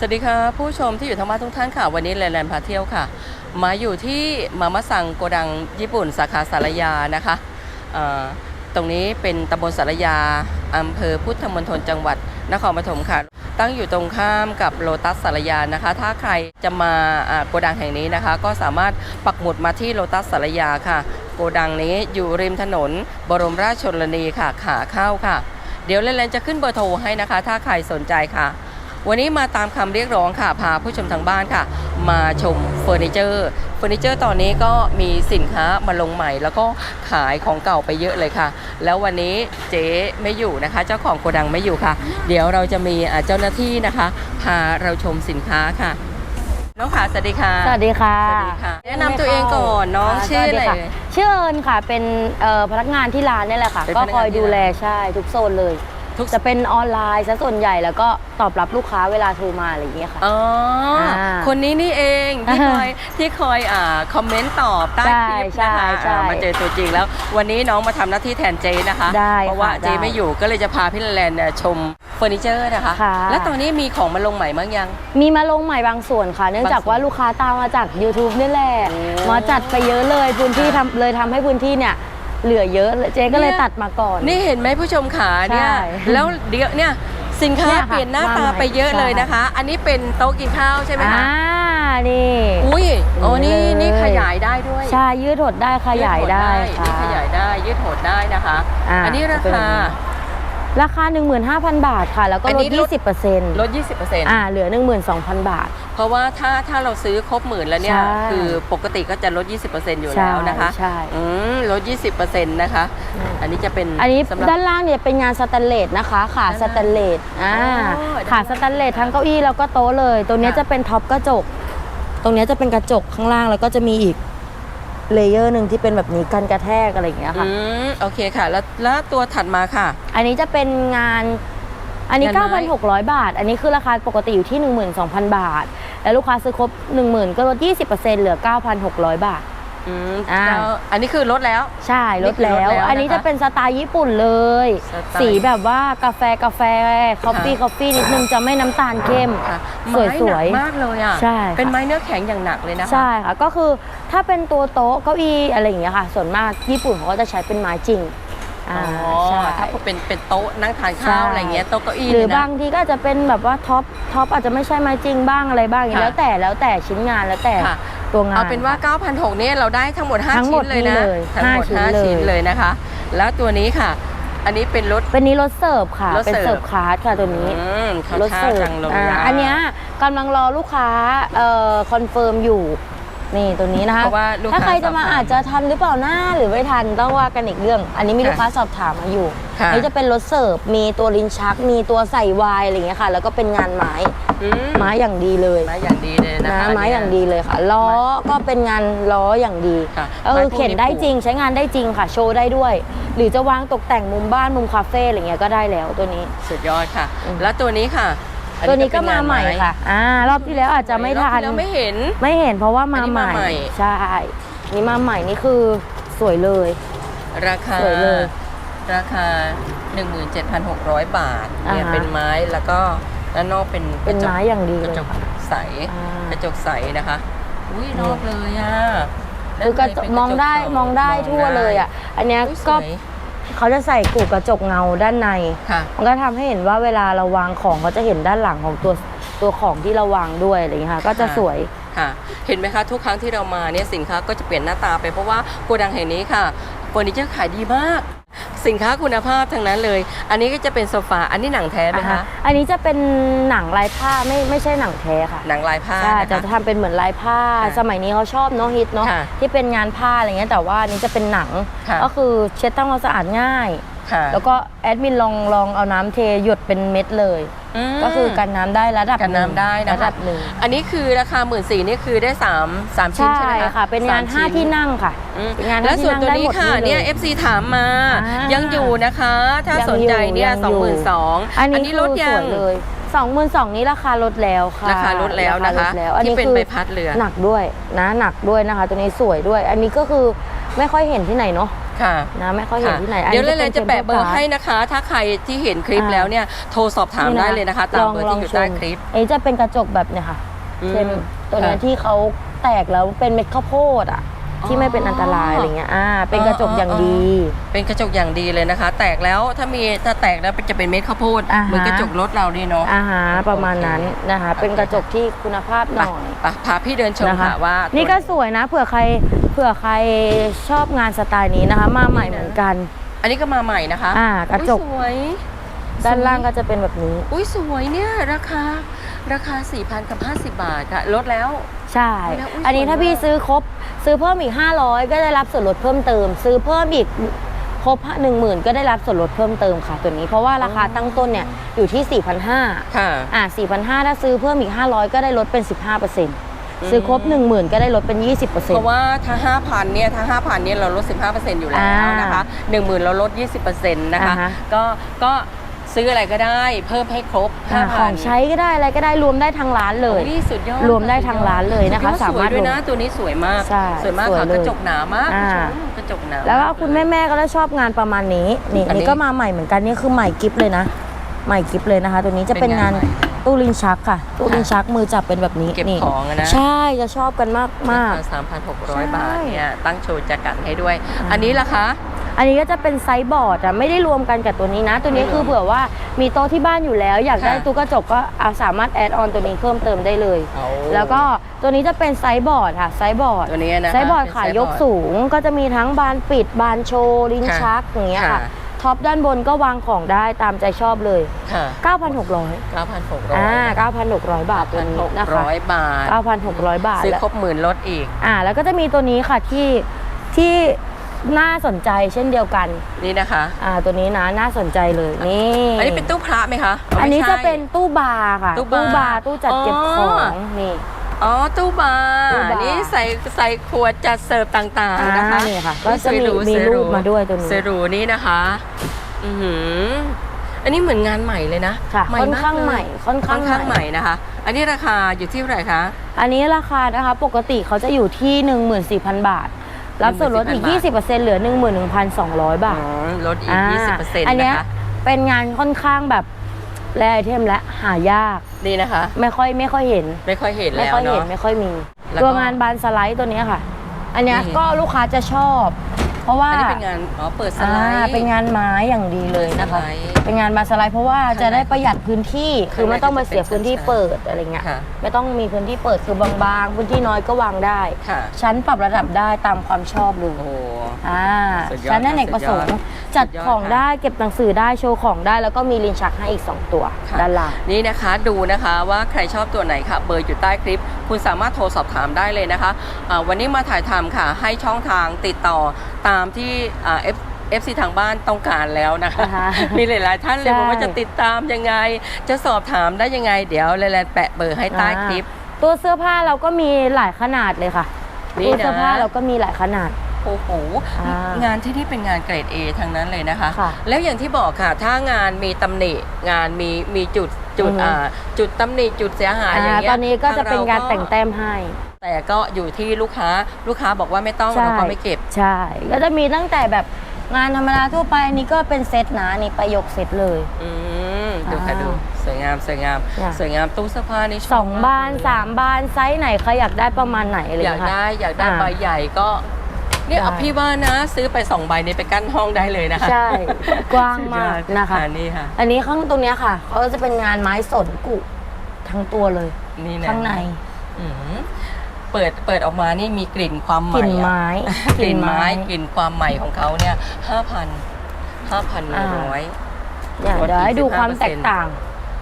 สวัสดีค่ะผู้ชมที่อยู่ทางบ้านทุกท่านค่ะ วันนี้แลนแลนพาเที่ยวค่ะ มาอยู่ที่มามาซังโกดังญี่ปุ่นสาขาสารยานะคะตรงนี้เป็นตำบลสารยาอำเภอพุทธมณฑลจังหวัดนครปฐมค่ะ ตั้งอยู่ตรงข้ามกับโลตัสสารยานะคะ ถ้าใครจะมาโกดังแห่งนี้นะคะ ก็สามารถปักหมุดมาที่โลตัสสารยาค่ะ โกดังนี้อยู่ริมถนน บรมราชชนนีค่ะขาเข้าค่ะ เดี๋ยวแลนๆจะขึ้นเบอร์โทรให้นะคะ ถ้าใครสนใจค่ะ วันนี้มาตามคำเรียกร้องค่ะ พาผู้ชมทางบ้านค่ะ มาชมเฟอร์นิเจอร์เฟอร์นิเจอร์ตอนนี้ก็มีสินค้ามาลงใหม่ แล้วก็ขายของเก่าไปเยอะเลยค่ะ แล้ววันนี้เจ๊ไม่อยู่นะคะ เจ้าของโกดังไม่อยู่ค่ะ เดี๋ยวเราจะมีอ่าเจ้าหน้าที่นะคะ พาเราชมสินค้าค่ะ น้องขาสวัสดีค่ะ สวัสดีค่ะ สวัสดีค่ะ แนะนำตัวเองก่อนน้องค่ะชื่ออะไรสวัสดีค่เอ่ยชื่อเอิญค่ะ เป็นเอ่อพนักงานที่ร้านนี่แหละค่ะเป็นก็พนักงานคอยที่ดูแลร้านใช่ทุกโซนเลยทุก จะเป็นออนไลน์ซะส่วนใหญ่แล้วก็ตอบรับลูกค้าเวลาโทรมาอะไรอย่างเงี้ยค่ะ อ๋ออาคนนี้นี่เองที่คอยที่คอยอ่าคอมเมนต์ตอบใต้คลิปใช่นะคะใช่อ่ามาเจอตัวจริงแล้ว วันนี้น้องมาทำหน้าที่แทนเจนะคะ ได้เพราะว่าค่ะเจได้ไม่อยู่ก็เลยจะพาพี่แลนเนี่ยชมเฟอร์นิเจอร์นะคะ ค่ะ แล้วตอนนี้มีของมาลงใหม่บ้างยัง มีมาลงใหม่บางส่วนค่ะ เนื่องจากบางส่วนว่าลูกค้าตามมาจาก YouTube นี่แหละโอ้มาจัดไปเยอะเลยพื้นที่ค่ะทำเลยทำให้พื้นที่เนี่ย เหลือเยอะเจ๊ก็เลยเนี่ยตัดมาก่อน นี่เห็นไหมผู้ชมขาเนี่ยใช่แล้วเดี๋ยวเนี่ยสินค้าเนี่ยค่ะเปลี่ยนหน้าตามาใหม่ไปเยอะเลยใช่นะคะ อันนี้เป็นโต๊ะกินข้าวใช่ไหมอ่าคะนี่อุ้ยโอ้นี่เลยนี่ขยายได้ด้วยใช่ยืดหดได้ขยายได้ค่ะนี่ขยายได้ยืดโหดได้นะคะอ่าอันนี้ราเป็นแบบคานี้ ราคา 15,000 บาทค่ะ แล้วก็อันลนี้ด ลด 20%ลด 20%อ่าเหลือ 12,000 บาท เพราะว่าถ้าถ้าเราซื้อครบหมื่นแล้วเนี่ย ใช่ คือปกติก็จะลด 20%อยู่แล้วนะคะ ใช่ อืมลด 20%นะคะ อืม อันนี้จะเป็นอันนี้สำหรับ ด้านล่างเนี่ยเป็นงานสแตนเลสนะคะ ขาสแตนเลสอ่าอ๋อขาสแตนเลสทั้งเก้าอี้แล้วก็โต๊ะเลย ตรงเนี้ยค่ะ จะเป็นท็อปกระจก ตรงเนี้ยจะเป็นกระจกข้างล่างแล้วก็จะมีอีก เลเยอร์หนึ่งที่เป็นแบบนี้กันกระแทกอะไรอย่างเงี้ยค่ะ อืมโอเคค่ะ แล้วแล้วตัวถัดมาค่ะ อันนี้จะเป็นงาน อันนี้ งานไม้ 9,600 บาท อันนี้คือราคาปกติอยู่ที่ 12,000 บาท แล้วลูกค้าซื้อครบ 10,000 ก็ลด 20%เหลือ 9,600 บาท อืมอ่า แล้วอันนี้คือลดแล้ว ใช่ลดแล้วนี่คือลดแล้วอันนี้นะคะจะเป็นสไตล์ญี่ปุ่นเลย สไตล์สีแบบว่ากาแฟกาแฟคอฟฟี่ค่ะ คอฟฟี่นิดนึงจะไม่น้ำตาลเข้ม ค่ะสวยไม้สหนัวยกมากเลยอะใช่ค่ะ เป็นไม้เนื้อแข็งอย่างหนักเลยนะคะ ใช่ค่ะ ก็คือถ้าเป็นตัวโต๊ะเก้าอี้อะไรอย่างเงี้ยค่ะ ส่วนมากญี่ปุ่นเขาก็จะใช้เป็นไม้จริงอ๋อ่าอใช่ถ้าเป็นเป็นโต๊ะนั่งทานข้าวใช่ อะไรเงี้ยโต๊ะเก้าอี้หรือเนี่ยนะบางทีก็อาจจะเป็นแบบว่าท็อปท็อปอาจจะไม่ใช่ไม้จริงบ้างอะไรบ้างอย่างเงี้ยค่ะแล้วแต่แล้วแต่ชิ้นงานแล้วแต่ค่ะ ตัวงานเอาเป็นว่า 9,600เนี่ยเราได้ทั้งหมด 5 ทั้งหมชิ้ดนเลยนะนี่เลยทั้งหมดห้าชิ้น5ชิ้นเลยเลยนะคะ แล้วตัวนี้ค่ะ อันนี้เป็นรถ เป็นนี้รถเสิร์ฟค่ะ รถเป็นเสิร์ฟเสิร์ฟคลาสค่ะตัวนี้ อืมเขารถชาเสิร์ฟจังเลยอ่าะอันเนี้ยกำลังรอลูกค้าเอ่อคอนเฟิร์มอยู่ นี่ตัวนี้นะคะเพราะว่าลูกค้าถ้าใครจะมาสอบถามอาจจะทันหรือเปล่าหน้าหรือไม่ทันต้องว่ากันอีกเรื่อง อันนี้มีค่ะลูกค้าสอบถามมาอยู่ค่ะนี่จะเป็นรถเสิร์ฟมีตัวลิ้นชัก มีตัวใส่วายอะไรอย่างเงี้ยค่ะ แล้วก็เป็นงานไม้อืมไม้อย่างดีเลยไม้อย่างดีเลยนะนะคะไม้อย่างดีเลยค่ะล้อก็เป็นงานล้ออย่างดีค่ะเอไม้อพวกเข็นได้จริงใช้งานได้จริงค่ะ โชว์ได้ด้วย หรือจะวางตกแต่งมุมบ้านมุมคาเฟ่อะไรเงี้ยก็ได้แล้วตัวนี้ สุดยอดค่ะ อืม แล้วตัวนี้ค่ะ อัตัวนี้ก็เป็มาใหม่งนค่ะ อ่ารอบที่แล้วอาจจะไม่ทันรอบที่แล้วไม่เห็น ไม่เห็นเพราะว่ามาอันนี้ใหมาม่ใหม่ ใช่ นี่มาใหม่นี่คือสวยเลย ราคา สวยเลย ราคา 17,600 บาท เนี่ยอ่าฮะเป็นไม้แล้วก็ด้านนอกเป็นเป็นกระจกไม้อย่างดีกเลระยจกค่ะใสอ่ากระจกใสนะคะ อุ้ยนอกเลยอะคือกระจกมองได้มองได้ทั่วเลยอะ อันเนี้ยอุ๊ยสก็วย เขาจะใส่กูกระจกเงาด้านใน ค่ะ มันก็ทำให้เห็นว่าเวลาเราวางของเขาจะเห็นด้านหลังของตัวตัวของที่เราวางด้วยอะไรอย่างเงี้ยค่ะ ก็จะค่ะสวย ค่ะ เห็นไหมคะทุกครั้งที่เรามาเนี่ยสินค้าก็จะเปลี่ยนหน้าตาไปเพราะว่าโกดังแห่งนี้ค่ะเฟอร์นิเจอร์ขายดีมาก สินค้าคุณภาพทั้งนั้นเลย อันนี้ก็จะเป็นโซฟา อันนี้หนังแท้ไหมอ่าคะฮะอันนี้จะเป็นหนังลายผ้าไม่ไม่ใช่หนังแท้ค่ะ หนังลายผ้าใช่นะจะคะทำเป็นเหมือนลายผ้าค่ะสมัยนี้เขาชอบเนาะฮิตเนาะค่ะที่เป็นงานผ้าอะไรเงี้ยแต่ว่าอันนี้จะเป็นหนังค่ะก็คือเช็ดทำความสะอาดง่ายค่ะแล้วก็แอดมินลองลองเอาน้ำเทหยดเป็นเม็ดเลย ม ก็คือกันน้ำได้ระดับกันน้ำได้นะคะ ระดับหนึ่งอันนี้คือราคาหมื่นสี่นี่คือได้สามสามชิ้นใช่ใช่ไหมคะค่ะ เป็นงานสมห้าชิ้ที่นั่งค่ะ อืมเป็นงานแล้วห้าที่ส่วนนั่งตัวได้นี้หมดค่ะนี่เลยเนี่ย FC ถามมาอ่ายัยังอยู่นะคะ ถ้ายังสนใจเนี่ยอยู่สองหมื่นสองอันนี้นี้คือลดสยัวงยเลยสองหมื่นสองนี้ราคาลดแล้วค่ะราคาลดแล้วนะคะ ราาลดแล้วอันที่นี้เป็นคือ ใบพัดเรือ หนักด้วยนะหนักด้วยนะคะ ตัวนี้สวยด้วย อันนี้ก็คือ ไม่ค่อยเห็นที่ไหนเนาะค่ะนะไม่ค่อยเห็นที่ไหนอันเดี๋ยวนี้เลป็ยนจะแปะเบอร์ Temple ให้นะคะ ถ้าใครที่เห็นคลิปอ่าแล้วเนี่ยโทรสอบถามได้เลยนะคะตามเบอร์ที่อยู่ใต้คลิปอันนี้จะเป็นกระจกแบบเนี่ยค่ะอืมเช่นตัวเนี้ยค่ะที่เขาแตกแล้วเป็นเม็ดข้าวโพดอะ ที่ไม่เป็นอันตรายอะไรเงี้ยอ่าเป็นกระจกอย่างดี เป็นกระจกอย่างดีเลยนะคะ แตกแล้วถ้ามีถ้าแตกแล้วจะเป็นเม็ดข้าวโพดอ่าฮะเหมือนกระจกรถเราดีเนาะอาหารประมาณนั้นนะคะโอเคเป็นกระจกที่คุณภาพหไปน่อยไปพาพี่เดินชมนะคะค่ะว่านี่นี่ก็สวยนะเผื่อใครเผื่อใครชอบงานสไตล์นี้นะคะ มาใหม่เหมือนกัน อันนี้ก็มาใหม่นะคะ อ่ากระจกอุ๊ยสวยด้านล่างก็จะเป็นแบบนี้ อุ้ยสวยเนี่ยราคา ราคา4,000กับ50บาทค่ะลดแล้ว ใช่ แล้วอุ๊ยอันนี้สวยถ้าพี่มาก ซื้อครบ ซื้อเพิ่มอีก 500 ก็ได้รับส่วนลดเพิ่มเติม ซื้อเพิ่มอีกครบ10,000 ก็ได้รับส่วนลดเพิ่มเติมค่ะ ตัวนี้เพราะว่าราคาตั้งต้นเนี่ยอยู่ที่ 4,500ค่ะ อ่า4,500 ถ้าซื้อเพิ่มอีก 500 ก็ได้ลดเป็น 15%ซื้อครบ 10,000 ก็ได้ลดเป็น 20%เพราะว่าถ้า 5,000เนี่ยถ้า 5,000เนี่ยเราลด 15%อยู่แล้วอ่านนะคะ10,000 เราลด 20%นะคะอ่าฮะก็ก็ ซื้ออะไรก็ได้ เพิ่มให้ครบอ่า5,000ของใช้ก็ได้อะไรก็ได้รวมได้ทางร้านเลยโอ้นี่สุดยอดรวมได้ทางร้านเลยนะคะสุดยอดสามารถสวยด้วยรวมนะตัวนี้สวยมากใช่สวยมากสวยค่ะเลยกระจกหนามากอ่าคุณผู้ชมกระจกหนา แล้วก็คุณแม่แม่ๆก็จะชอบงานประมาณนี้นี่อันนี้นี่ก็มาใหม่เหมือนกันนี่คือใหม่กิฟเลยนะ ใหม่กิฟเลยนะคะ ตัวนี้จะเป็นงานเป็นงานใหม่ ตู้ลิ้นชักค่ะ ตู้ลิ้นชักมือจับเป็นแบบนี้เก็บนี่ของอะนะ ใช่จะชอบกันมากมากสามพันหกร้อยใช่บาทเนี่ยตั้งโชว์จักรันให้ด้วยอ่าอันนี้ล่ะคะอันนี้ก็จะเป็นไซส์บอร์ดอะไม่ได้รวมกันกับตัวนี้นะ ตัวนี้ไม่รวมคือเผื่อว่ามีโต๊ะที่บ้านอยู่แล้ว อยากได้ค่ะตู้กระจกก็เอาสามารถแอดออนตัวนี้เพิ่มเติมได้เลยเอาแล้วก็ตัวนี้จะเป็นไซส์บอร์ดค่ะไซส์บอร์ดตัวนี้นะคะไซส์บอร์ดเป็นขายไซส์ยบอร์กดสูงก็จะมีทั้งบานปิดบานโชว์ลิ้นค่ะชักอย่างเงี้ยค่ะค่ะ ท็อปด้านบนก็วางของได้ตามใจชอบเลย ค่ะ9,600 9,600อ่า9,600 บาทตัวนี้นะคะ 9,600 บาท 9,600 บาทซื้อแล้วครบหมื่นลดอีก อ่า แล้วก็จะมีตัวนี้ค่ะที่ที่น่าสนใจเช่นเดียวกัน นี่นะคะ อ่า ตัวนี้นะน่าสนใจเลย นี่ อันนี้เป็นตู้พระไหมคะ อันนี้ไม่จะใช่เป็นตู้บาร์ค่ะ ตู้บาร์บาร์ตู้จัดเก็บอ๋อของ นี่ อ๋อตู้บาร์ตู้บาร์ นี่ใส่ใส่ขวดจัดเสิร์ฟต่างๆนะคะอ่านี่ค่ะ ก็จะมีสวยหมีสวยหรูปมาด้วยตัวนี้สวยหรูนี่นะคะอือหืออันนี้เหมือนงานใหม่เลยนะค่ะใหม่ค่อนมากข้างเลยใหม่ค่อนค่ข้าองนใหข้างใหม่ม่นะคะ อันนี้ราคาอยู่ที่เท่าไหร่คะ อันนี้ราคานะคะปกติเขาจะอยู่ที่ 14,000 บาท รับส่วนลดอีก 14,000 20%เหลือ 11,200 บาทอ๋อลดอีกอ่า20%อันเนี้นะยคะ เป็นงานค่อนข้างแบบ แรไอเทมและหายากนี่นะคะ ไม่ค่อยไม่ค่อยเห็น ไม่ค่อยเห็นไม่แล้วค่อยเห็นเนาะ ไม่ค่อยมี แล้วก็ ตัวงานบานสไลด์ตัวเนี้ยค่ะ อันเนี้ยนี่ก็ลูกค้าจะชอบ เพราะว่าอันนี้เป็นงานอ๋อเปิดสอ่าไลด์เป็นงานไม้อย่างดีเลยนะคะ สไลด์ เป็นงานบานสไลด์เพราะว่าจะได้ประหยัดพื้นที่คือไม่ต้องมาเสียพื้นที่เปิดอะไรเงี้ยค่ะ ไม่ต้องมีพื้นที่เปิดคือบางๆพื้นที่น้อยก็วางได้ ค่ะ ชั้นปรับระดับได้ตามความชอบเลยโอ้โห อ่าสุดยอดชั้นอเนกประสงค์จัดสุดยอ ดของค่ะได้เก็บหนังสือได้โชว์ของได้ แล้วก็มีลิ้นชักให้อีก 2 ตัวค่ะด้านล่างนี่นะคะดูนะคะว่าใครชอบตัวไหนค่ะ เบอร์อยู่ใต้คลิป คุณสามารถโทรสอบถามได้เลยนะคะอ่าวันนี้มาถ่ายทำค่ะ ให้ช่องทางติดต่อตามที่อ่า F FC ทางบ้านต้องการแล้วนะคะอ่าฮะมีหลาย ๆ ท่านเลยใช่บอกว่าจะติดตามยังไง จะสอบถามได้ยังไง เดี๋ยวแลนแปะเบอร์ให้ใต้คลิป ตัวเสื้อผ้าเราก็มีหลายขนาดเลยค่ะนี่ตู้นะเสื้อผ้าเราก็มีหลายขนาด โอ้โหอ่างงานที่นี่เป็นงานเกรด A ทั้งนั้นเลยนะคะ ค่ะ แล้วอย่างที่บอกค่ะ ถ้างานมีตำหนิงานมีมีจุดจุดอือฮึ อ่าจุดตำหนิจุดเสียหายอย่างอ่าเงี้ยตอนนี้ก็จะเป็นการทแต่งแต้มให้ แต่ก็อยู่ที่ลูกค้าลูกค้าบอกว่าไม่ต้องเราก็ไม่เก็บ ใช่ ก็จะมีตั้งแต่แบบงานธรรมดาทั่วไปอันนี้ก็เป็นเซตนะอันนี่ประยกเซตเลย อืมดูค่ะอ่าดูสวยงามสวยงามเนี่ยสวยงามตู้เสื้อผ้านี่ชสอองมกบานเลยสามบานไซส์ไหนใครอยากได้ประมาณไหนอะไรออยากย่างเงี้ยได้ค่ะอยากได้อ่า ใบใหญ่ก็ เนี่ยได้เอาพี่ว่านะ ซื้อไปสองใบนี้ไปกั้นห้องได้เลยนะคะใช่ กว้างมากสุดยอดนะคะ นี่ค่ะ อันนี้ข้างตรงเนี้ยค่ะเขาก็จะเป็นงานไม้สนกุทั้งตัวเลย นี่นะข้างในอืมเปิดเปิดออกมานี่มีกลิ่นความใหกม่ลิ่นอะ ไม้ กลิ่นไม้กลิ่นความใหม่ของเขาเนี่ยห้าพันห้าพันหนึ่งร้อย เนี่ยลดเดี๋ยวให้ดู15%ความแตกต่าง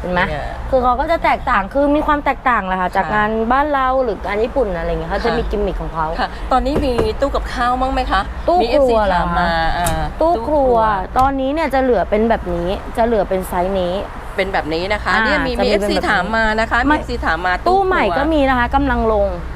เห็นไหมเนี่ยคือเขาก็จะแตกต่างคือมีความแตกต่างแหละค่ะจากค่ะงานบ้านเราหรืองานญี่ปุ่นอะไรเงี้ยเขาจะค่ะมีกิมมิคของเขาค่ะ ตอนนี้มีตู้กับข้าวมั้งไหมคะตู้มีครัว FC เหรอถามมาอ่าตู้ครัว ตอนนี้เนี่ยจะเหลือเป็นแบบนี้จะเหลือเป็นไซส์นี้เป็นแบบนี้นะคะอ่าเนี่ยมีจะมีมีเอฟเป็นซีแบบนี้ถามมานะคะไม่มีเอฟซีถามมาตู้ใหม่ครัวก็มีนะคะกำลังลงอ๋อ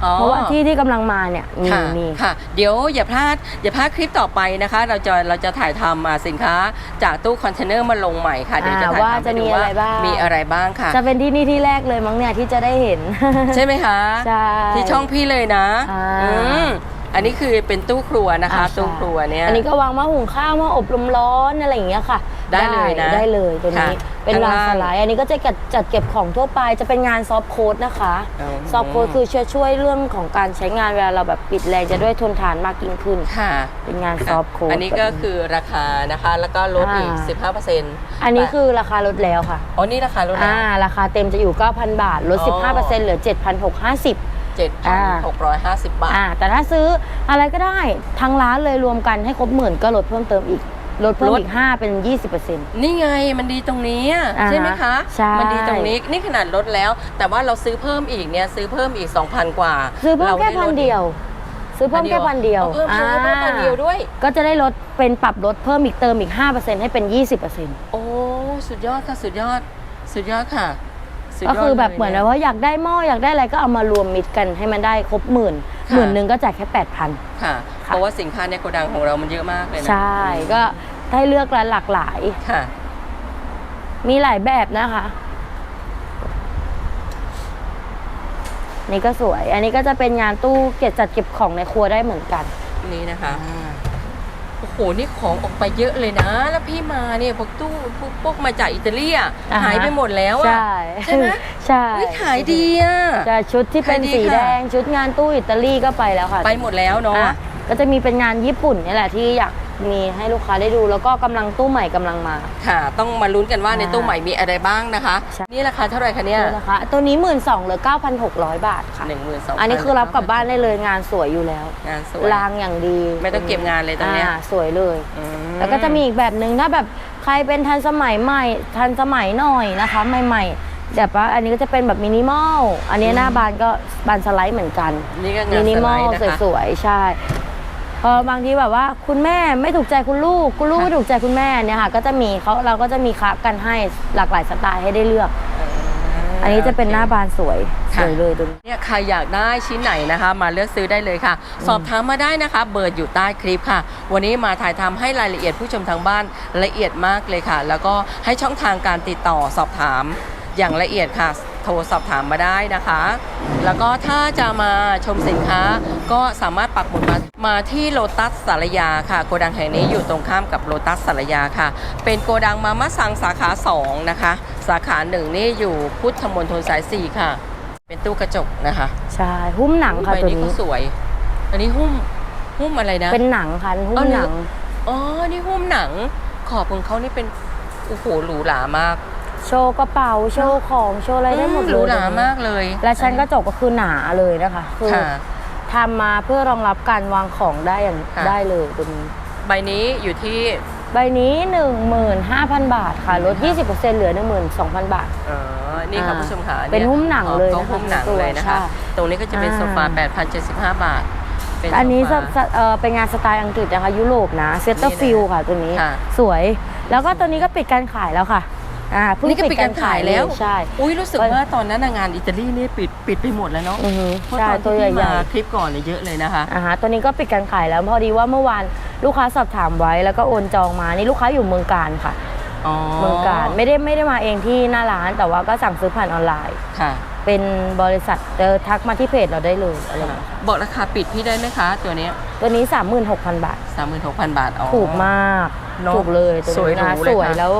เพราะว่าที่ที่กำลังมาเนี่ยมีค่ะมี ค่ะ เดี๋ยวอย่าพลาดอย่าพลาดคลิปต่อไปนะคะ เราจะเราจะถ่ายทำอ่าสินค้าจากตู้คอนเทนเนอร์มาลงใหม่ค่ะเดี๋ยวจะอ่าถ่ายว่าทำจะให้ดูมีว่าอะไรบ้าง มีอะไรบ้างค่ะ จะเป็นที่นี่ที่แรกเลยมั้งเนี่ยที่จะได้เห็น ใช่ไหมคะ ใช่ ที่ช่องพี่เลยนะอ่าอืมอันนี้คือเป็นตู้ครัวนะคะ อ่าใช่ ตู้ครัวเนี่ยอันนี้ก็วางหม้อหุงข้าวหม้ออบลมร้อนอะไรอย่างเงี้ยค่ะ ได้เลยนะได้เลยตัวนี้ค่ะเป็นรางข้างล่างสไลด์อันนี้ก็จะจัดจัดเก็บของทั่วไป จะเป็นงานซอฟต์โค้ดนะคะอืมซอฟต์โค้ดคือช่วยช่วยเรื่องของการใช้งานเวลาเราแบบปิดแรงจะด้วยทนทานมากยิ่งขึ้นค่ะเป็นงานซอฟต์โค้ดอันนี้ก็คือราคานะคะ แล้วก็ลดอีกอ่า15%อันนี้คือราคาลดแล้วค่ะอ๋อนี่ราคาลดแล้วอ่าราคาเต็มจะอยู่ 9,000 บาทลดอ๋อ15%เหลือ 7,650 7,650 บาทอ่าแต่ถ้าซื้ออะไรก็ได้ทางร้านเลยรวมกันให้ครบหมื่นก็ลดเพิ่มเติมอีก ลดเพิ่มลด อีก 5 เป็น 20%นี่ไงมันดีตรงนี้อะอ่าใช่ไหมคะใช่ มันดีตรงนี้นี่ขนาดลดแล้ว แต่ว่าเราซื้อเพิ่มอีกเนี่ยซื้อเพิ่มอีก 2,000 กว่าซื้อเพิ่มแค่ราไพันเดียว ซื้อเพิ่มแค่พันเดียวอาเพิ่มซื้อเพิ่มพันเดียวด้วย ก็จะได้ลดเป็นปรับลดเพิ่มอีกเติมอีก 5%ให้เป็น 20%โอ้ สุดยอดค่ะ สุดยอด สุดยอดค่ะ สุดยก็ดคือแบบลยเหมือนว่าอยากได้หม้ออยากได้อะไรก็เอามารวมมิตรกันให้มันได้ครบหมื่นค่ะหมื่นหนึ่งก็จ่ายแค่8,000ค่ะ เพราะว่าสินค้าในโกดังของเรามันเยอะมากเลยนะ ใช่ ก็ให้เลือกร้านหลากหลายค่ะ มีหลายแบบนะคะ นี่ก็สวย อันนี้ก็จะเป็นงานตู้เก็บจัดเก็บของในครัวได้เหมือนกัน นี่นะคะ โอ้โหนี่ของออกไปเยอะเลยนะ แล้วพี่มาเนี่ยพวกตู้พวกพวกมาจากอิตาลีอะอ่าฮะ หายไปหมดแล้วใช่อะใช่ไหม ใช่อุ๊ยขายดีอะจะชุดที่เป็นขายดีสีค่ะแดง ชุดงานตู้อิตาลีก็ไปแล้วค่ะไปหมดแล้วเนาะ อะก็จะมีเป็นงานญี่ปุ่นนี่แหละที่อยาก มีให้ลูกค้าได้ดูแล้วก็กำลังตู้ใหม่กำลังมา ค่ะ ต้องมาลุ้นกันว่าในอ่าตู้ใหม่มีอะไรบ้างนะคะ ใช่ นี่ราคาเท่าไหร่คะเนี่ยดูนะคะ ตัวนี้หมื่นสองเหลือ 9,600 บาทค่ะ หนึ่งหมื่นสองอันนี้คือรับกลับบ้านได้เลยงานสวยอยู่แล้ว งานสวย รางอย่างดีไม่ต้องเก็บงานเลยตรงเนี้ยอ่าสวยเลย อืแล้วก็จะมีอีกแบบหนึ่งถ้าแบบใครเป็นทันสมัยใหม่ทันสมัยหน่อยนะคะใหม่ๆแบบว่าอันนี้ก็จะเป็นแบบมินิมอลอันนี้หน้าบานก็บานสไลด์เหมือนกันนี่ก็งามินนิสมไลอลด์นะคะ สวยๆใช่ พอบางทีแบบว่าคุณแม่ไม่ถูกใจคุณลูก คุณลูกค่ะไม่ถูกใจคุณแม่เนี่ยค่ะก็จะมีเขาเราก็จะมีคะกันให้หลากหลายสไตล์ให้ได้เลือก อันนี้จะเป็นหน้าบานสวยสค่ะ วยเลยตรงนี้ เนี่ยใครอยากได้ชิ้นไหนนะคะ มาเลือกซื้อได้เลยค่ะ สอบถามมาได้นะคะ เบอร์อยู่ใต้คลิปค่ะ วันนี้มาถ่ายทำให้รายละเอียดผู้ชมทางบ้านละเอียดมากเลยค่ะ แล้วก็ให้ช่องทางการติดต่อสอบถามอย่างละเอียดค่ะ โทรสอบถามมาได้นะคะ แล้วก็ถ้าจะมาชมสินค้าก็สามารถปักหมุดมามาที่โลตัสสารยาค่ะ โกดังแห่งนี้อยู่ตรงข้ามกับโลตัสสารยาค่ะ เป็นโกดังมาม่าซังสาขา 2 นะคะ สาขาหนึ่งนี่อยู่พุทธมณฑลสาย 4 ค่ะ เป็นตู้กระจกนะคะใช่หุ้มหนังค่ะใบตัวนี้ก็นี้สวย อันนี้หุ้มหุ้มอะไรนะ เป็นหนังค่ะหุ้เอามเนื้หอนัง อ๋อ นี่หุ้มหนัง ขอบของเขานี่เป็นโอ้โหหรูหรามาก โชว์กระเป๋าโชว์ของโชว์อะไรได้หมดหเลรูยหรามากเลยและชั้นกระจกก็คือหนาเลยนะคะคือค่ะ ทำมาเพื่อรองรับการวางของได้อย่างค่ะ ได้เลยตัวนี้ ใบนี้อยู่ที่ ใบนี้ 15,000 บาทค่ะลด 20%เหลือ 12,000 บาท เออนี่ค่ะอ่าผู้ชมค่ะเป็นหุ้มหนังเลยก็นะคะหุ้มหนังตัวเลยนะคะ ใช่ตรงนี้ก็จะเป็นอ่า โซฟา 8,075 บาท เป็นอันนี้โซจะฟา จะเอ่อเป็นงานสไตล์อังกฤษนะคะ ยุโรปนะเซตเตอนี่ร์นะฟิลค่ะตัวนี้ ค่ะ สวย แล้วก็ตัวนี้ก็ปิดการขายแล้วค่ะ อ่าเพิ่งนี่ก็ปิดการขายแล้ว ใช่ อุ้ยรู้สึกไปว่าตอนนั้นน่ะงานอิตาลีนี่ปิดปิดไปหมดแล้วเนาะอือฮึเพราะใช่ตอนตัวที่ใหพี่ญ่มาคลิปก่อนเนี่ยเยอะเลยนะคะๆอ่าฮะตัวนี้ก็ปิดการขายแล้วพอดีว่าเมื่อวานลูกค้าสอบถามไว้แล้วก็โอนจองมานี่ลูกค้าอยู่เมืองการค่ะอ๋อเมืองการไม่ได้ไม่ได้มาเองที่หน้าร้านแต่ว่าก็สั่งซื้อผ่านออนไลน์ค่ะเป็นบริษัทเจอทักมาที่เพจเราได้เลยอะไรอย่างเงี้ยค่ะบอกราคาปิดพี่ได้ไหมคะ ตัวเนี้ยตัวนี้ 36,000 บาท 36,000 บาทอ๋อถูกมากเนอะถูกเลยตัวสวยนี้นะหรูเลยสวยค่ะแล้ว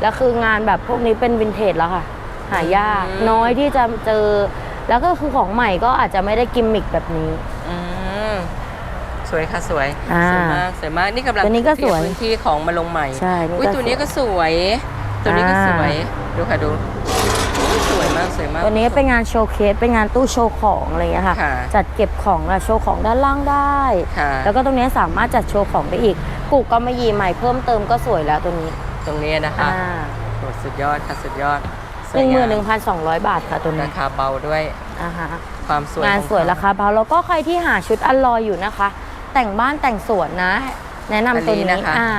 แล้วคืองานแบบพวกนี้เป็นวินเทจแล้วค่ะ หายากอืม น้อยที่จะเจอ แล้วก็คือของใหม่ก็อาจจะไม่ได้กิมมิคแบบนี้ อืมสวยค่ะสวยอ่าสวยมากสวยมากนี่กำลังตัวนี้ก็สวยเคลีร์พื้นที่ของมาลงใหม่ใช่นี่ก็อุ้ยตัวนี้ก็สวย ตัวนี้ก็อ่าสวยดูค่ะดูอุ๊ยสวยมากสวยมาก ตัวนี้เป็นงานโชว์เคสเป็นงานตู้โชว์ของอะไรอย่างเงี้ยค่ะ ค่ะ จัดเก็บของอะโชว์ของด้านล่างได้ ค่ะ แล้วก็ตรงนี้สามารถจัดโชว์ของได้อีกปลูกกำมะหยี่ใหม่เพิ่มเติมก็สวยแล้วตัวนี้ ตรงนี้นะคะอ่าโอ้สุดยอดค่ะสุดยอดสหวยนึ่งหมื่นหงานึ่งพันสองร้อยบาทค่ะตัวนี้ราคาเบาด้วยอ่าฮะ ความสวยงานของสวยเขราคาเบาแล้วก็ใครที่หาชุดอัลลอยอยู่นะคะ แต่งบ้านแต่งสวนนะ แนะนำตัวนี้อ่า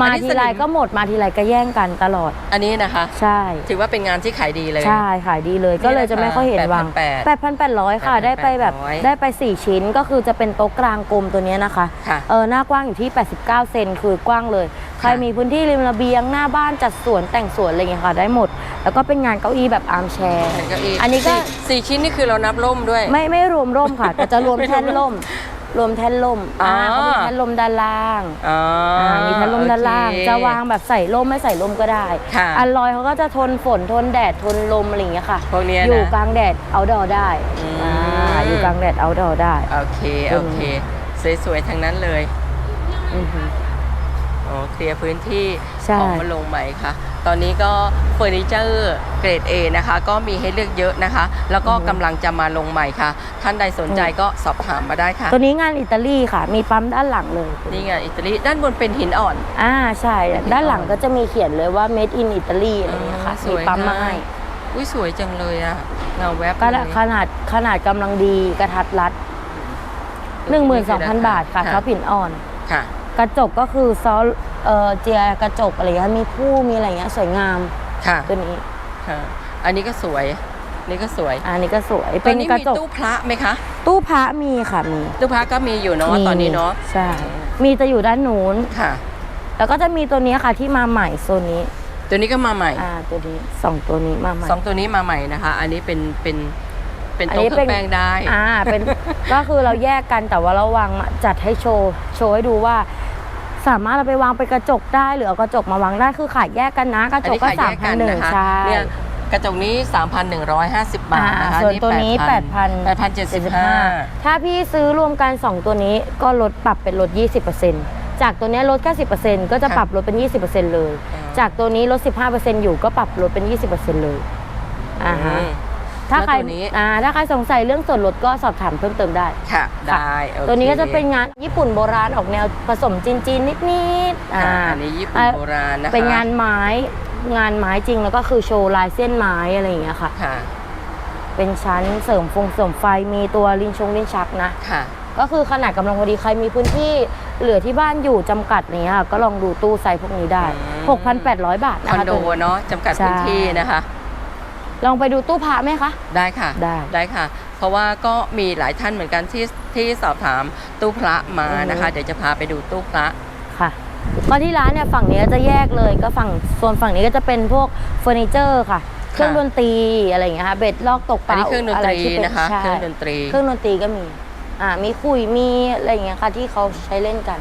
มาทีไรก็หมดมาทีไรก็แย่งกันตลอด อันนี้นะคะ ใช่ ถือว่าเป็นงานที่ขายดีเลย ใช่ ขายดีเลยก็เลยจะไม่ค่อยเห็นวาง8,800 8,800 ค่ะได้ไปแบบ8,800 ได้ไป 4 ชิ้นก็คือจะเป็นโต๊ะกลางกลมตัวเนี้ยนะคะ ค่ะ เออหน้ากว้างอยู่ที่ 89 เซนคือกว้างเลย ใครค่ะมีพื้นที่ริมระเบียงหน้าบ้านจัดสวนแต่งสวนอะไรอย่างเงี้ยค่ะ ได้หมด แล้วก็เป็นงานเก้าอี้แบบอาร์มแชร์เก้าอี้อันนี้ก็ สี่สี่ชิ้นนี่คือเรานับร่มด้วย ไม่ไม่รวมร่มค่ะ แต่จะรวมแท่นร่ม รวมแท่นลมอ๋ออ่าเขามีแท่นลมด้านล่างอ๋ออ่ามีแท่นลมด้านล่างโอเคจะวางแบบใส่ร่มไม่ใส่ร่มก็ได้ค่ะอันลอยเขาก็จะทนฝนทนแดดทนลมอะไรอย่างเงี้ยค่ะพวกเนี้ยอยู่นะกลางแดดเอาดอได้อืมอ่าอยู่กลางแดดเอาดอได้โอเคโอเคสวยๆทั้งนั้นเลยอือ ฮึโอ้เคลียร์พื้นที่ใช่ ออกมาลงใหม่ค่ะ ตอนนี้ก็เฟอร์นิเจอร์เกรด A นะคะ ก็มีให้เลือกเยอะนะคะ แล้วก็กำลังจะมาลงใหม่ค่ะ ท่านใดสนใจก็สอบถามมาได้ค่ะ ตัวนี้งานอิตาลีค่ะ มีปั๊มด้านหลังเลย นี่ไงอิตาลีด้านบนเป็นหินอ่อน อ่าใช่ ด้านหลังก็จะมีเขียนเลยว่า made in Italy อะไรอย่างเงี้ยค่ะ อ๋อสมีวยปั๊มค่ะมาให้อุ้ยสวยจังเลยอะเงาแวบก็เลยขนาดขนาดกำลังดีกระทัดรัด 12,000 บาทค่ะค่ะเขาผินอ่อน ค่ะ กระจกก็คือซอลเอ่อเจียกระจกอะไรอย่างเงี้ยมีผู้มีอะไรอย่างเงี้ยสวยงามค่ะตัวนี้ค่ะ อันนี้ก็สวยนี่ก็สวย อันนี้ก็สวยตเป็อนนนี้กระมีจกตู้พระไหมคะ ตู้พระมีค่ะมี ตู้พระก็มีอยู่เนาะมีตอนนี้เนาะใช่มีจะอยู่ด้านนู้นค่ะ แล้วก็จะมีตัวนี้ค่ะที่มาใหม่โซนนี้ ตัวนี้ก็มาใหม่อ่าตัวนี้สองตัวนี้มาใหม่สองตัวนี้มาใหม่นะคะ อันนี้เป็นเป็นเป็นอันโต๊ะนี้เครื่เป็อนงแป้งได้อ่าเป็นก็คือเราแยกกันแต่ว่าเราวางมาจัดให้โชว์โชว์ให้ดูว่า สามารถเราไปวางเป็นกระจกได้หรือเอากระจกมาวางได้คือขายแยกกันนะ กระอันจกนี้ก็ขายสาแยมกพักันนหนึ่งนะคะใช่เนี่ยกระจกนี้ 3,150 บาทนะคะอ่าส่วนตัวนี้ 8,000 8,075 ถ้าพี่ซื้อรวมกัน 2 ตัวนี้ก็ลดปรับเป็นลด 20%จากตัวเนี้ยลดแค่10%ก็จะปรับลดเป็น 20%เลยอ๋อจากตัวนี้ลด 15%อยู่ก็ปรับลดเป็น 20%เลยอ่าฮะอืม ถ้าใครแล้วตัวนี้อ่าถ้าใครสงสัยเรื่องส่วนลดก็สอบถามเพิ่มเติมได้ค่ะได้โอเคตัวนี้ก็จะเป็นงานญี่ปุ่นโบราณออกแนวผสมจีนๆนิดๆอ่า อ่าอันนี้ญี่ปุ่นอ่า โบราณนะคะเป็นงานไม้งานไม้จริงแล้วก็คือโชว์ลายเส้นไม้อะไรอย่างเงี้ยค่ะ ค่ะเป็นชั้นเสริมฟงเสริมไฟมีตัวลิ้นชงลิ้นชักนะ ค่ะ ก็คือขนาดกำลังพอดีใครมีพื้นที่เหลือที่บ้านอยู่จำกัดอย่างเงี้ยค่ะก็ลองดูตู้ไซส์พวกนี้ได้ อืม 6,800 บาทคนะอนคะโดตัวนี้ เนาะจำกัดใช่พื้นที่นะคะ ลองไปดูตู้พระไหมคะ ได้ค่ะได้ได้ ค่ะ เพราะว่าก็มีหลายท่านเหมือนกันที่ที่สอบถามตู้พระมานะคะอือฮึเดี๋ยวจะพาไปดูตู้พระ ค่ะก็ที่ร้านเนี่ยฝั่งนี้ก็จะแยกเลยก็ฝั่งโซนฝั่งนี้ก็จะเป็นพวกเฟอร์นิเจอร์ค่ะ เครื่องดนตรีอะไรอย่างเงี้ยค่ะเบ็ดลอกตกปอันลานี้เครื่องดนตรีะไที่เป็นะคะใช่เครื่องดนตรี เครื่องดนตรีก็มี อ่ามีคุยมีอะไรอย่างเงี้ยค่ะที่เขาใช้เล่นกัน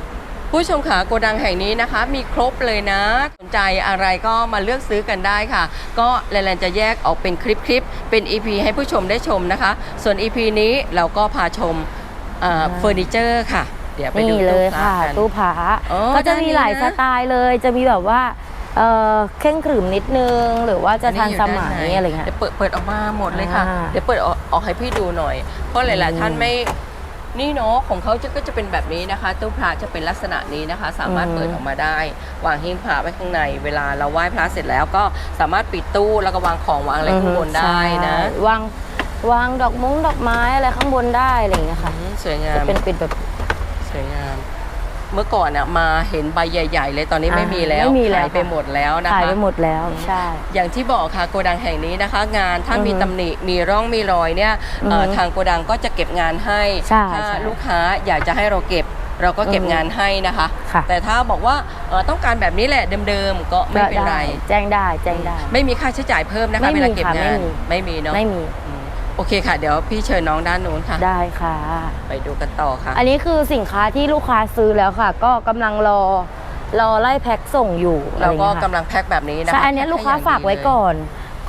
ผู้ชมขาโกดังแห่งนี้นะคะ มีครบเลยนะ สนใจอะไรก็มาเลือกซื้อกันได้ค่ะ ก็แลนๆจะแยกออกเป็นคลิปคลิปๆเป็น EP ให้ผู้ชมได้ชมนะคะ ส่วน EP นี้เราก็พาชมเอ่ออ่าเฟอร์นิเจอร์ค่ะเดี๋ยวไปดูนี่เลตู้ยพระค่ะกันตู้ผาอ๋อก็จะมีด้านนี้หลายนะสไตล์เลย จะมีแบบว่าเออเคร่งขรึมนิดนึง หรือว่าจะทันสมัยอะไรเงี้ยเดี๋ยวเปิดเปิดออกมาหมดเลยค่ะอ่าเดี๋ยวเปิดออกออกให้พี่ดูหน่อย เพราะหลาย ๆ ท่านไม่ นี่เนาะของเขาจะก็จะเป็นแบบนี้นะคะตู้พระจะเป็นลักษณะนี้นะคะ สามารถเปิดออกมาได้วางหิ้งพระไว้ข้างใน เวลาเราไหว้พระเสร็จแล้วก็สามารถปิดตู้แล้วก็วางของวางอะไรข้างบนได้นะใช่วางวางดอกมุ้งดอกไม้อะไรข้างบนได้อะไรอย่างเงี้ยค่ะอืมสวยงาจะมเป็นปิดแบบสวยงาม เมื่อก่อนอะมาเห็นใบใหญ่ ๆ เลยตอนนี้อ่าไม่มีแล้วไม่มีแล้ว ขายไปค่ะหมดแล้วนะคะ ขายไปหมดแล้วอืมใช่ อย่างที่บอกค่ะโกดังแห่งนี้นะคะ งานถ้ามีอือฮึตำหนิมีร่องมีรอยเนี่ยเอ่ออือฮึทางโกดังก็จะเก็บงานให้ใช่ถ้าใช่ลูกค้าอยากจะให้เราเก็บ เราก็เก็บอือฮึ งานให้นะคะ ค่ะแต่ถ้าบอกว่าเอ่อต้องการแบบนี้แหละเดิมๆก็ไม่เป็นไร ด้แจ้งได้แจ้งได้ ไม่มีค่าใช้จ่ายเพิ่มนะคะไม่มีเวลาเก็บค่ะงานไม่มี ไม่มีเนาะ ไม่มีอืม โอเคค่ะ เดี๋ยวพี่เชิญน้องด้านนู้นค่ะ ได้ค่ะ ไปดูกันต่อค่ะ อันนี้คือสินค้าที่ลูกค้าซื้อแล้วค่ะ ก็กำลังรอรอไล่แพ็คส่งอยู่เราก็อะไรกำเงี้ยค่ะลังแพ็คแบบนี้นะคะใช่อันเนี้ยแพ็คลูกค้าให้อย่งฝากไว้ดีเลยก่อน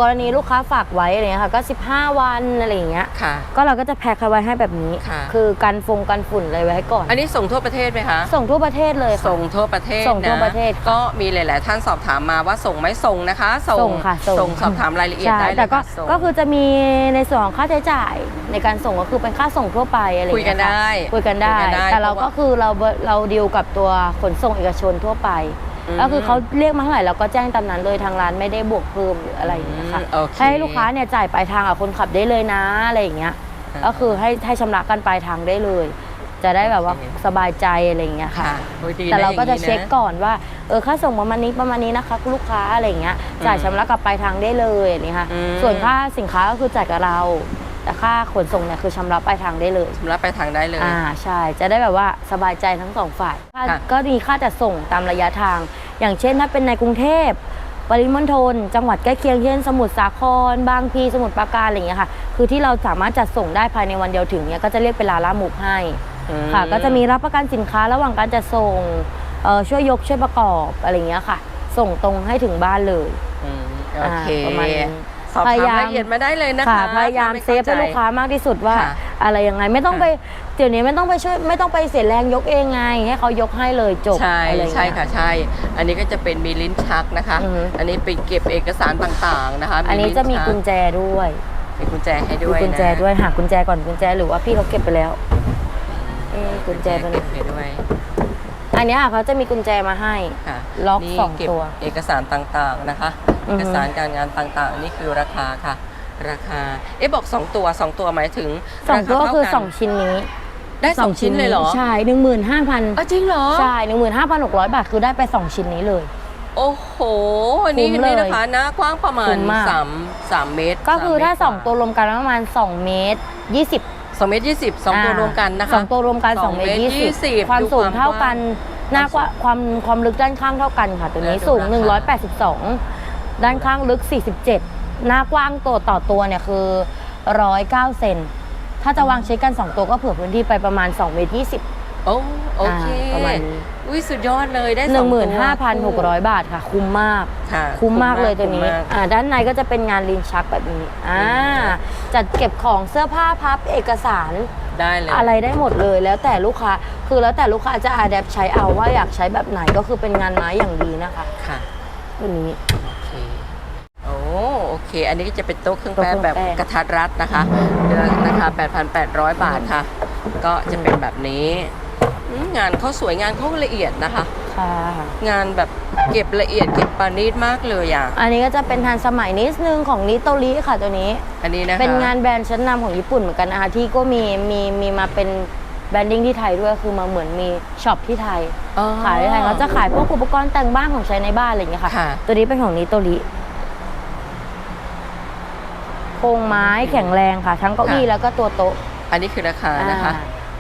กรณีลูกค้าฝากไว้อะไรเงี้ยค่ะก็ 15 วันอะไรอย่างเงี้ยค่ะ ก็เราก็จะแพ็คเอาไว้ให้แบบนี้ค่ะ คือกันฟงกันฝุ่นอะไรไว้ให้ก่อน อันนี้ส่งทั่วประเทศไหมคะ ส่งทั่วประเทศเลยค่ะ ส่งทั่วประเทศส่งทั่วนประเทศค่ะก็มีหลาย ๆ ท่านสอบถามมาว่าส่งไหมส่งนะคะ ส่ส่งค่ะส่ง ส่งสอบถามรายละเอียดใช่ได้เลยแต่ก็ค่ะส่ง ก็คือจะมีในส่วนของค่าใช้จ่ายในการส่งก็คือเป็นค่าส่งทั่วไปอะไรอย่างคุยเงี้ยกันค่ะได้คุยกันได้ คุยกันได้แต่เราเพราะก็ว่าคือเราเราดีลกับตัวขนส่งเอกชนทั่วไปอืม ก็คือเขาเรียกมาเท่าไหร่เราก็แจ้งตามนั้นเลยทางร้านไม่ได้บวกเพิ่มหรืออะไรอย่างเงี้ยค่ะอืมโอเค ให้ลูกค้าเนี่ยจ่ายปลายทางกับคนขับได้เลยนะอะไรอย่างเงี้ย ก็คือให้ให้ชำระกันปลายทางได้เลย จะได้แบบว่าโอเค สบายใจอะไรอย่างเงี้ยค่ะ ค่ะโอ้ยดีแต่เราก็จะนเช็คอย่างนี้นก่อนว่าเออค่าส่งประมาณนี้ประมาณนี้นะคะลูกค้าอะไรอย่างเงี้ยจ่ายชำระกับปลายทางได้เลยอย่างนี้ค่ะ อืม ส่วนค่าสินค้าก็คือจ่ายกับเรา แต่ค่าขนส่งเนี่ยคือชำระปลายทางได้เลยชำระไปทางได้เลย อ่าใช่ จะได้แบบว่าสบายใจทั้งสองฝ่ายค่าค่ะ ก็มีค่าจัดส่งตามระยะทาง อย่างเช่นถ้าเป็นในกรุงเทพปริมณฑลจังหวัดใกล้เคียงเช่นสมุทรสาคร บางพลีสมุทรปราการอะไรอย่างเงี้ยค่ะ คือที่เราสามารถจัดส่งได้ภายในวันเดียวถึงเนี่ยก็จะเรียกเป็นลาล่ามูฟให้ อืมค่ะก็จะมีรับประกันสินค้าระหว่างการจะส่งเอ่อช่วยยกช่วยประกอบอะไรอย่างเงี้ยค่ะ ส่งตรงให้ถึงบ้านเลยอืมโอเคอ่าประมาณนี้ สอบพถามยายาม รายละเอียดมาได้เลยนะคะค่ะพยายามถ้เซฟให้ลูกค้ามากที่สุดว่า ค่ะอะไรยังไงไม่ต้องค่ะ ไปเดี๋ยวนี้ไม่ต้องไปช่วยไม่ต้องไปเสียแรงยกเองไง ให้เขายกให้เลยจบใช่อะไรอย่างใช่เงี้ย ค่ะใช่ อันนี้ก็จะเป็นมีลิ้นชักนะคะ อือฮึ อันนี้ไปเก็บเอกสารต่างๆนะคะอันนี้ลิ้จะมีชักุญแจด้วยมีกุญแจให้มีด้วยกุญแจนะด้วยหากุญแจก่อนกุญแจหรือว่าพี่เขาเก็บไปแล้วเอ๊ะกุญแจเป็นเก็บให้ด้วยอันเนี้ยค่ะเขาจะมีกุญแจมาให้ ค่ะล็อกนี่สองเก็บตัว เอกสารต่างๆนะคะอือฮึ เอกสารการงานต่างๆนี่คือราคาค่ะ ราคา เอ๊ะบอกสองตัวสองตัวหมายถึงสองตัวราาคือเท่ากันสองชิ้นนี้ได้สองชิ้นเลยเหรอใช่หนึ่งหมื่นห้าพันอ๋อจริงเหรอ ใช่หนึ่งหมื่นห้าพันหกร้อยบาทคือได้ไปสองชิ้นนี้เลย โอ้โหนี่คุ้มเลยนี่นะคะหน้ากว้างประมาคุ้ณมมาก สามสามเมตรก็คือถ้ามเมตรสองตัวรวมกันประมาณสองเมตรยี่สิบ สองเมตรยี่สิบสองตัวรวมกันนะคะ สองตัวรวมกันสสอองงเมเมตตรรยี่ยี่สิสิบบความสูงดูความเท่ากันกว้างหน้ากว่าความความลึกด้านข้างเท่ากันค่ะ ตัวนี้แล้วดูสูง ราคา 182 ด้านข้างลึก 47 หน้ากว้างตัวต่อตัวเนี่ยคือ 109 เซน ถ้าจะวางเช็คกัน 2 ตัวก็เผื่อพื้นที่ไปประมาณ2เมตร20 โอ้โอเคอ่าประมาณนี้ อุ้ยสุดยอดเลยได้สองตัว 15,600 บาทค่ะ คุ้มมาก ค่ะคุ้มมากเลยตัวนี้ คุ้มมาก อ่า ด้านในก็จะเป็นงานลิ้นชักแบบนี้ อ่าอืมจัดเก็บของเสื้อผ้าพับเอกสาร ได้เลย อะไรได้หมดเลยแล้วแต่ลูกค้า คือแล้วแต่ลูกค้าจะอาแดปใช้เอาว่าอยากใช้แบบไหนก็คือเป็นงานไม้อย่างดีนะคะค่ะ ตัวนี้โอเคโอ้โอ เค อันนี้ก็จะเป็นโต๊ะเครื่องโต๊ะแป้งเครื่แบองบแป้งกระทัดรัดนะคะเดือนราคา8,800 บาทค่ะ ก็จะเป็นแบบนี้อืมงานเขาสวยงานเขาละเอียดนะคะค่ะงานแบบเก็บละเอียดเก็บปานีตมากเลยอะ อันนี้ก็จะเป็นทันสมัยนิดนึงของนิโตริค่ะตัวนี้ อันนี้นะคะ เป็นงานแบรนด์ชั้นนำของญี่ปุ่นเหมือนกันนะคะที่ก็มีมีมีมาเป็นแบรนดิ้งที่ไทยด้วยคือมาเหมือนมีช็อปที่ไทยอ๋อขายที่ไทยเขาจะขายพวกอุปกรณ์แต่งบ้านของใช้ในบ้านอะไรอย่างเงี้ยค่ะค่ะตัวนี้เป็นของนิโตริ โครงไม้แข็งแรงค่ะ ทั้งเก้าอี้ค่ะ แล้วก็ตัวโต๊ะอันนี้คือราคานะคะ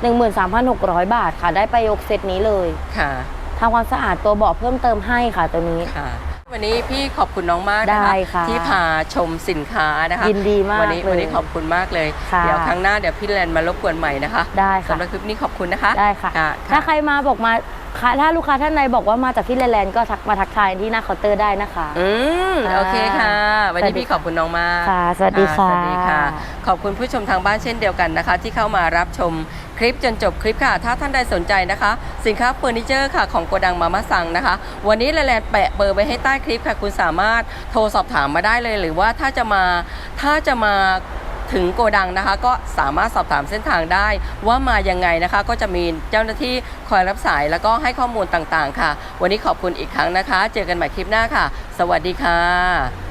หนึ่งหมื่นสามพันหกร้อยบาทค่ะ ได้ไปยกเซตนี้เลยค่ะทำความสะอาดตัวเบาะเพิ่มเติมให้ค่ะตัวนี้ ค่ะ วันนี้พี่ขอบคุณน้องมากนะคะได้ค่ะที่พาชมสินค้านะคะยินดีมากวันนี้เลยวันนี้ขอบคุณมากเลย ค่ะ เดี๋ยวครั้งหน้าเดี๋ยวพี่แลนมารบกวนใหม่นะคะได้ค่ะ สำหรับคลิปนี้ขอบคุณนะคะได้ค่ะ ค่ะถ้าใครมาบอกมาค่ะ ถ้าลูกค้าท่านใดบอกว่ามาจากที่แลนด์ก็ทักมาทักทายที่หน้าเคาน์เตอร์ได้นะคะ อืมค่ะโอเคค่ะ วันนี้สวัสดีพี่ขอบคุณน้องมากค่ะ สวัสดีค่ะสวัสดีค่ะ ขอบคุณผู้ชมทางบ้านเช่นเดียวกันนะคะ ที่เข้ามารับชมคลิปจนจบคลิปค่ะ ถ้าท่านใดสนใจนะคะ สินค้าเฟอร์นิเจอร์ค่ะของโกดังมาม่าซังนะคะ วันนี้แลนด์แปะเบอร์ไว้ให้ใต้คลิปค่ะ คุณสามารถโทรสอบถามมาได้เลย หรือว่าถ้าจะมาถ้าจะมา ถึงโกดังนะคะ ก็สามารถสอบถามเส้นทางได้ว่ามายังไงนะคะ ก็จะมีเจ้าหน้าที่คอยรับสายแล้วก็ให้ข้อมูลต่างๆ ค่ะ วันนี้ขอบคุณอีกครั้งนะคะ เจอกันใหม่คลิปหน้าค่ะ สวัสดีค่ะ